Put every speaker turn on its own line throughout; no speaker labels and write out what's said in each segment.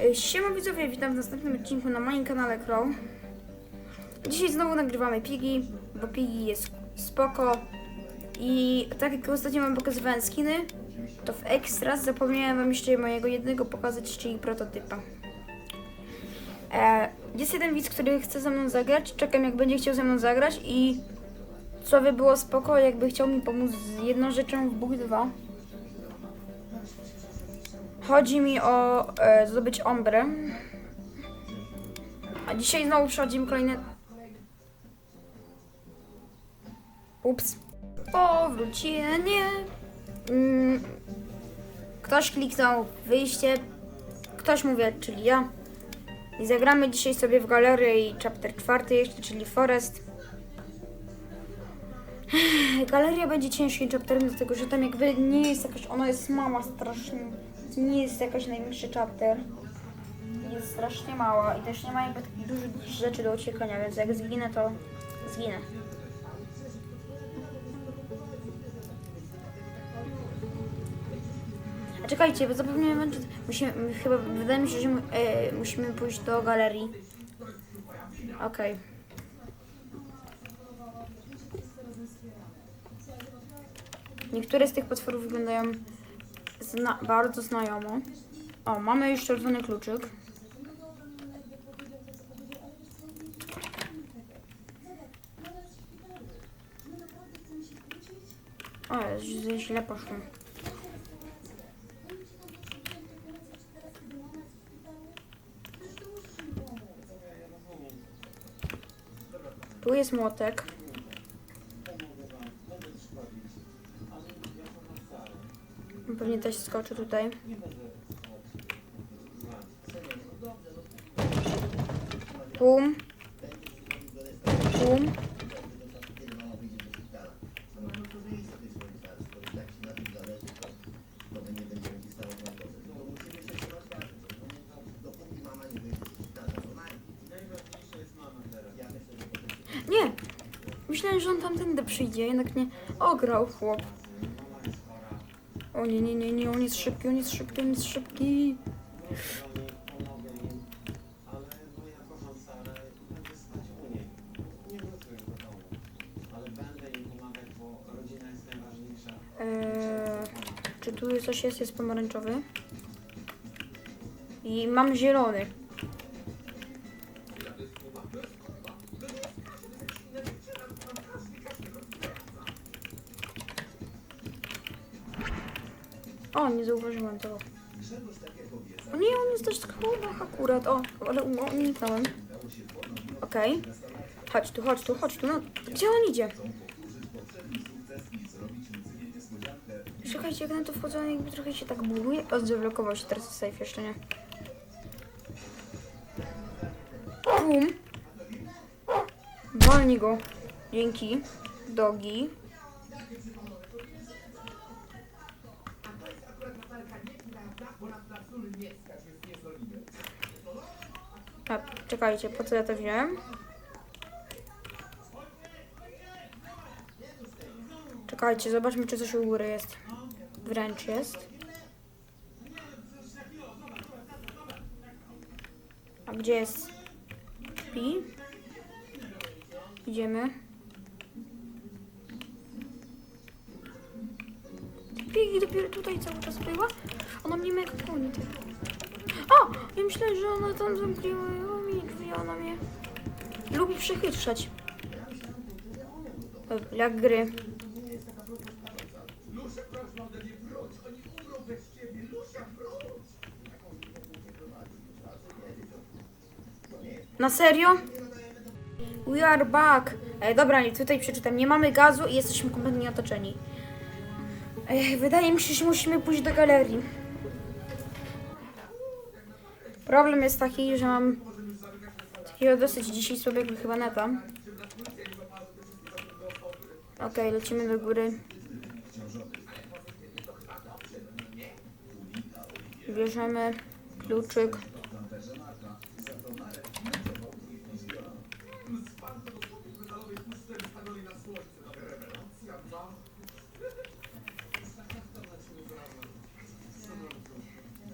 E, Siema widzowie, witam w następnym odcinku na moim kanale Crow. Dzisiaj znowu nagrywamy Pigi, bo Pigi jest spoko. I tak jak ostatnio wam pokazywałem skiny, to w Extras zapomniałem wam jeszcze mojego jednego pokazać, czyli prototypa. E, jest jeden widz, który chce ze mną zagrać, czekam jak będzie chciał ze mną zagrać i co by było spoko, jakby chciał mi pomóc z jedną rzeczą w Bóg 2. Chodzi mi o e, zdobyć ombrę. A dzisiaj znowu przychodzi mi kolejne... Ups. Powrócenie. Mm. Ktoś kliknął wyjście. Ktoś mówi, czyli ja. I zagramy dzisiaj sobie w galerii chapter czwarty jeszcze, czyli Forest. Galeria będzie ciężkim chapterem, dlatego że tam jakby nie jest jakaś, ona jest mała strasznie, nie jest jakaś najmniejszy chapter. Jest strasznie mała i też nie ma jakby takich dużych rzeczy do uciekania, więc jak zginę, to zginę. A czekajcie, bo zapomniałem, musimy, chyba, wydaje mi się, że e, musimy pójść do galerii. Okej. Niektóre z tych potworów wyglądają zna bardzo znajomo. O, mamy już czerwony kluczyk. O, źle- źle poszło. Tu jest młotek. Pewnie też skoczy tutaj. Pum. Pum. Nie! Myślałem, że on tamtędy przyjdzie, jednak nie. Ograł chłop. O nie, nie, nie, nie, on jest szybki, on jest szybki, on jest szybki. Eee, czy tu coś jest? Jest pomarańczowy. I mam zielony. Nie zauważyłem tego. O nie, on jest też schowach akurat. O, ale uniknąłem. Okej. Chodź tu, chodź tu, chodź tu. No, gdzie on idzie? Słuchajcie, jak na to wchodzą, jakby trochę się tak buguje. O, zablokował się teraz safe jeszcze nie. Bum. Walnij go. Dzięki. Dogi. Czekajcie, po co ja to wziąłem? Czekajcie, zobaczmy, czy coś u góry jest. Wręcz jest. A gdzie jest Pi? Idziemy. Pi dopiero tutaj cały czas była. Ona mnie mega goni. O! Ja myślę, że ona tam zamknęła drzwi, ona mnie lubi przechytrzać. Jak gry. Na serio? We are back. E, dobra, nie, tutaj przeczytam. Nie mamy gazu i jesteśmy kompletnie otoczeni. E, wydaje mi się, że musimy pójść do galerii. Problem jest taki, że mam takiego dosyć dzisiaj słabego chyba neta. Okej, lecimy do góry. Bierzemy kluczyk.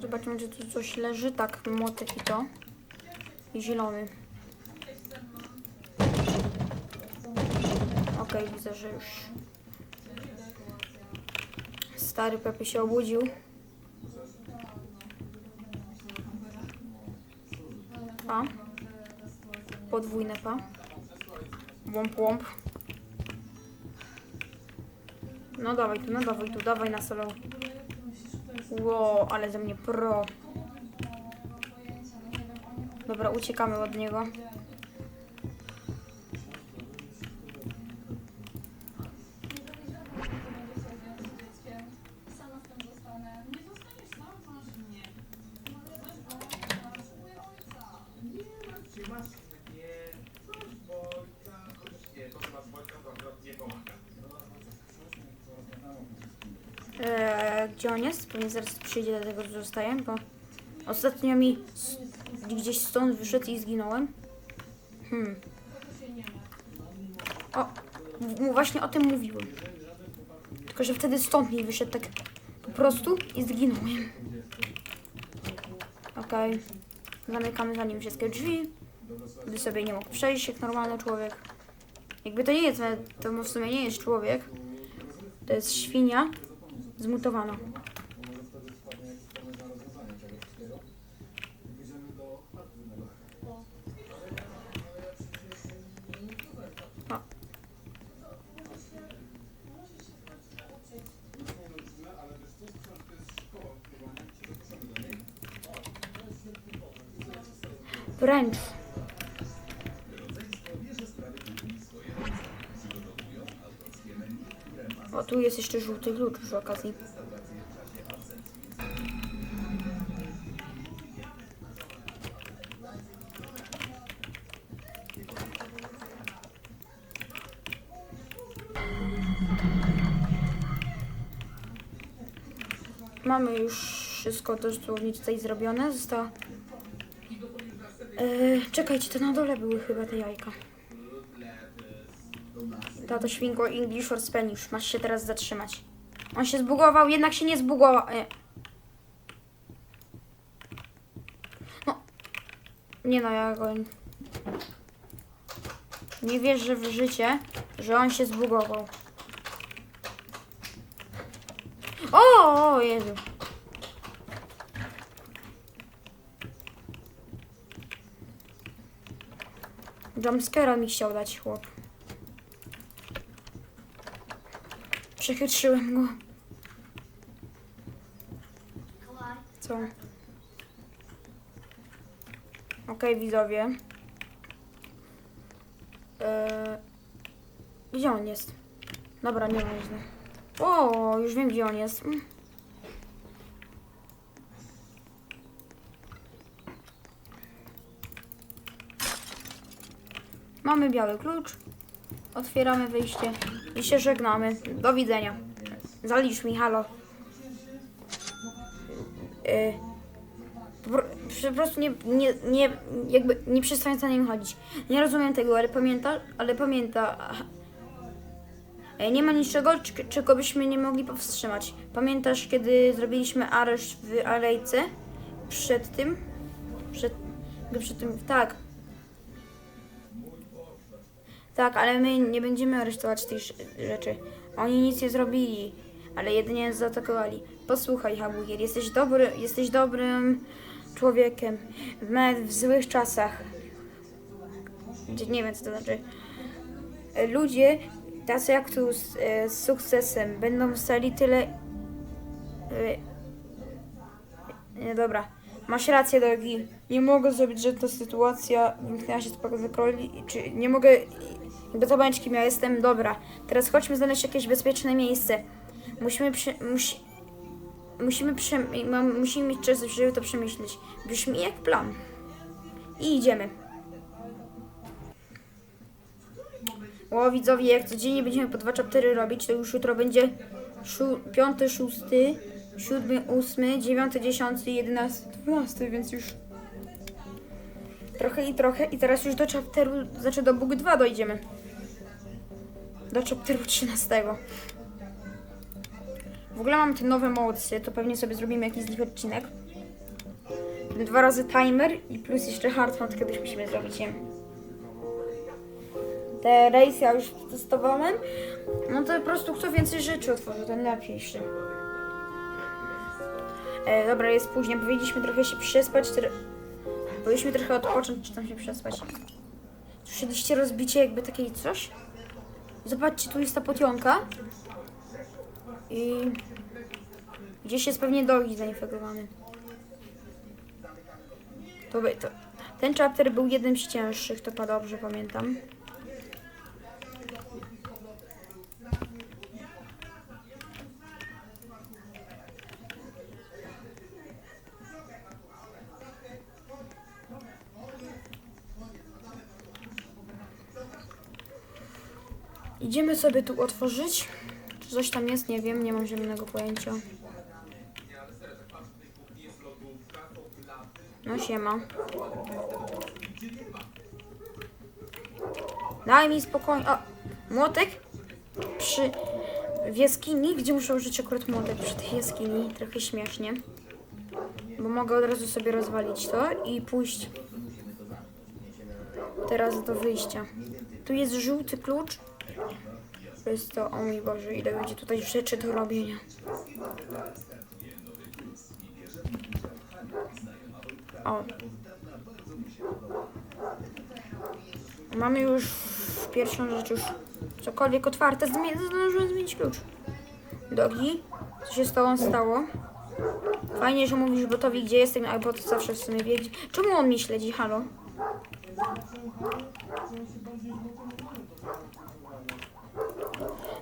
Zobaczmy, czy tu coś leży. Tak, młotek i to. I zielony. Okej, widzę, że już stary Pepe się obudził. Pa. Podwójne pa. Łąp, łąp. No dawaj tu, no dawaj tu, dawaj na solo. Wow, ale ze mnie pro. Dobra, uciekamy od niego. Gdzie on jest? Pewnie zaraz przyjdzie do tego, co zostaje, bo ostatnio mi gdzieś stąd wyszedł i zginąłem. Hmm. O, właśnie o tym mówiłem. Tylko, że wtedy stąd mi wyszedł tak po prostu i zginąłem. Okej. Zamykamy za nim wszystkie drzwi. By sobie nie mógł przejść jak normalny człowiek. Jakby to nie jest, to w sumie nie jest człowiek. To jest świnia zmutowana. O. Wręcz. Tu jest jeszcze żółty klucz przy okazji. Mamy już wszystko dosłownie tutaj zrobione. Została... Eee, czekajcie, to na dole były chyba te jajka. Tato świnko English or Spanish. Masz się teraz zatrzymać. On się zbugował, jednak się nie zbugował. Nie. No. Nie no, ja go... Nie wierzę w życie, że on się zbugował. O, o Jezu. Jumpscare'a mi chciał dać chłop. Przechytrzyłem go. Co? Okej, widzowie. Eee, gdzie on jest? Dobra, nie ważne. O, już wiem gdzie on jest. Mm. Mamy biały klucz. Otwieramy wyjście i się żegnamy. Do widzenia. Zalicz mi, halo. Yy, po, pro- po prostu nie, nie, nie, jakby nie przestań za nim chodzić. Nie rozumiem tego, ale pamięta, ale pamięta. E, Nie ma niczego, czego byśmy nie mogli powstrzymać. Pamiętasz, kiedy zrobiliśmy areszt w alejce? Przed tym? Przed, przed tym, tak. Tak, ale my nie będziemy aresztować tych rzeczy. Oni nic nie zrobili, ale jedynie zaatakowali. Posłuchaj, Habugier, jesteś dobry, jesteś dobrym człowiekiem. Nawet w złych czasach. Nie wiem, co to znaczy. Ludzie, tacy jak tu z, e, z sukcesem, będą stali tyle... E, nie, dobra. Masz rację, drogi. Nie mogę zrobić, że ta sytuacja wymknęła się spod kontroli. Czy nie mogę... Jakby bądź kim ja jestem, dobra. Teraz chodźmy znaleźć jakieś bezpieczne miejsce. Musimy przy... Musi, musimy przy... Mam, musimy mieć czas, żeby to przemyśleć. Brzmi jak plan. I idziemy. O, widzowie, jak codziennie będziemy po dwa chaptery robić, to już jutro będzie szu, piąty, szósty, siódmy, ósmy, dziewiąty, dziesiąty, jedenasty, dwunasty, więc już trochę i trochę. I teraz już do chapteru, znaczy do Bóg 2 dojdziemy. Do chapteru 13. W ogóle mam te nowe mocy, to pewnie sobie zrobimy jakiś z nich odcinek. dwa razy timer i plus jeszcze hard mode kiedyś musimy zrobić, nie? Te race ja już testowałem. No to po prostu kto więcej rzeczy otworzy, ten lepiej jeszcze. E, dobra, jest później. Powinniśmy trochę się przespać. Powinniśmy trochę odpocząć, czy tam się przespać. Słyszeliście rozbicie jakby takiej coś? Zobaczcie, tu jest ta potionka. I gdzieś jest pewnie dogi zainfekowany. To, by- to, ten chapter był jednym z cięższych, to pa dobrze pamiętam. Idziemy sobie tu otworzyć. Czy coś tam jest? Nie wiem, nie mam zielonego pojęcia. No siema. Daj mi spokojnie. O, młotek przy w jaskini, gdzie muszę użyć akurat młotek przy tej jaskini. Trochę śmiesznie. Bo mogę od razu sobie rozwalić to i pójść teraz do wyjścia. Tu jest żółty klucz. Jest to, o mój Boże, ile będzie tutaj rzeczy do robienia. O. Mamy już pierwszą rzecz już cokolwiek otwarte. Zmie- Zdążyłem zmienić klucz. Dogi, co się z tobą stało? Fajnie, że mówisz botowi, gdzie jestem, a bot zawsze w sumie wiedzie. Czemu on mnie śledzi? Halo?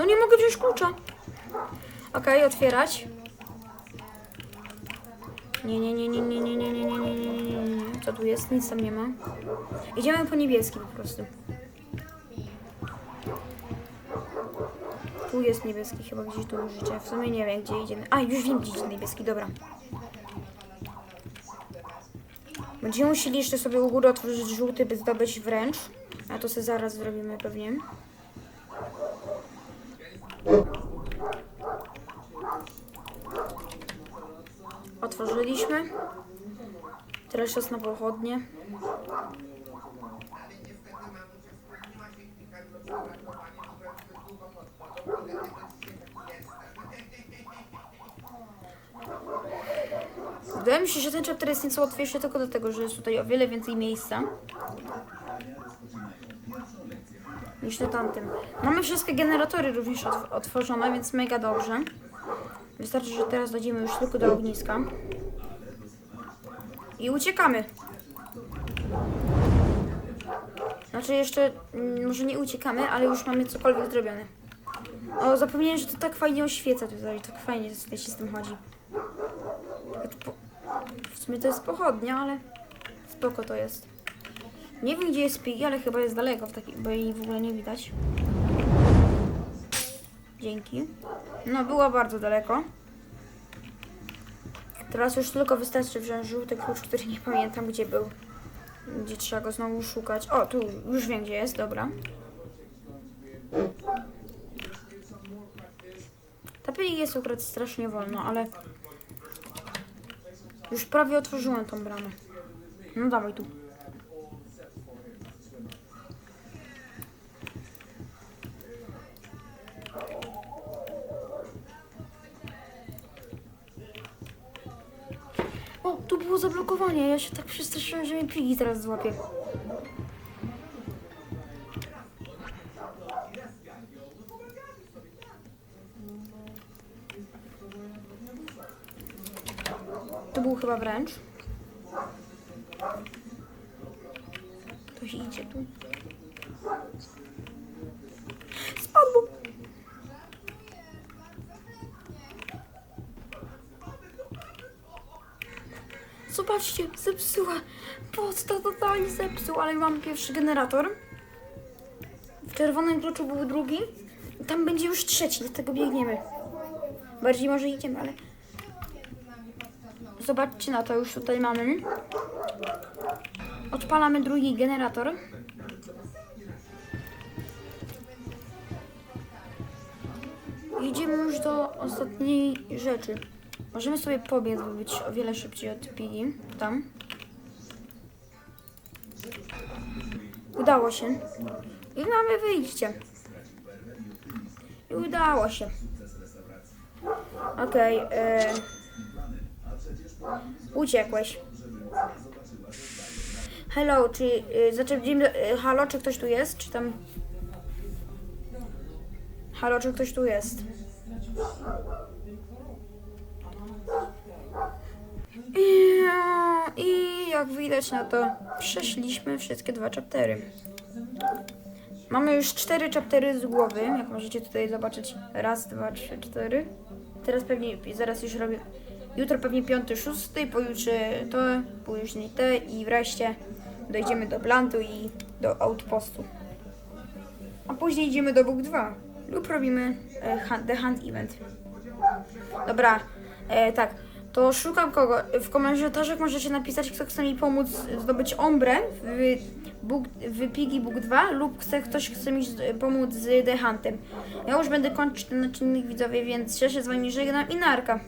No nie mogę wziąć klucza. Okej, otwierać. Nie, nie, nie, nie, nie, nie, nie, nie, nie, nie, nie, nie, nie, nie. Co tu jest? Nic tam nie ma. Idziemy po niebieski po prostu. Tu jest niebieski, chyba gdzieś tu użycie. W sumie nie wiem, gdzie idziemy. A, już wiem, gdzie idzie niebieski, dobra. Będziemy musieli jeszcze sobie u góry otworzyć żółty, by zdobyć wręcz. A to sobie zaraz zrobimy pewnie. Otworzyliśmy. Teraz czas na pochodnie. Wydaje mi się, że ten chapter jest nieco łatwiejszy tylko do tego, że jest tutaj o wiele więcej miejsca niż na tamtym. Mamy wszystkie generatory również otw- otworzone, więc mega dobrze. Wystarczy, że teraz dojdziemy już tylko do ogniska. I uciekamy. Znaczy jeszcze, mm, może nie uciekamy, ale już mamy cokolwiek zrobione. O, zapomniałem, że to tak fajnie oświeca tutaj, tak fajnie tutaj się z tym chodzi. Po- W sumie to jest pochodnia, ale spoko to jest. Nie wiem gdzie jest Piggy, ale chyba jest daleko, w bo jej w ogóle nie widać. Dzięki. No, była bardzo daleko. Teraz już tylko wystarczy wziąć żółty klucz, który nie pamiętam gdzie był. Gdzie trzeba go znowu szukać. O, tu już wiem gdzie jest, dobra. Ta jest akurat strasznie wolno, ale... Już prawie otworzyłem tą bramę. No dawaj tu. Było zablokowanie. Ja się tak przestraszyłem, że mnie pigi teraz złapie. To był chyba wręcz. Ktoś idzie tu. Zobaczcie, zepsuła. Pot to totalnie zepsuł, ale mam pierwszy generator. W czerwonym kluczu był drugi. Tam będzie już trzeci, do tego biegniemy. Bardziej może idziemy, ale... Zobaczcie na to, już tutaj mamy. Odpalamy drugi generator. Idziemy już do ostatniej rzeczy. Możemy sobie pobiec, by być o wiele szybciej od Piggy. Tam. Udało się. I mamy wyjście. I udało się. Okej. e, uciekłeś. Hello, czy... Y, znaczy, y, halo, czy ktoś tu jest? Czy tam... Halo, czy ktoś tu jest? I, jak widać na to, przeszliśmy wszystkie dwa chaptery. Mamy już cztery chaptery z głowy, jak możecie tutaj zobaczyć. Raz, dwa, trzy, cztery. Teraz pewnie, zaraz już robię, jutro pewnie piąty, szósty, pojutrze to, później te i wreszcie dojdziemy do plantu i do outpostu. A później idziemy do Book 2 lub robimy e, The Hunt Event. Dobra, e, tak. To szukam kogo. W komentarzach możecie napisać, kto chce mi pomóc zdobyć ombrę w, Book, w Piggy Book 2 lub chce, ktoś chce mi pomóc z The Huntem. Ja już będę kończyć ten odcinek widzowie, więc ja się z wami żegnam i narka.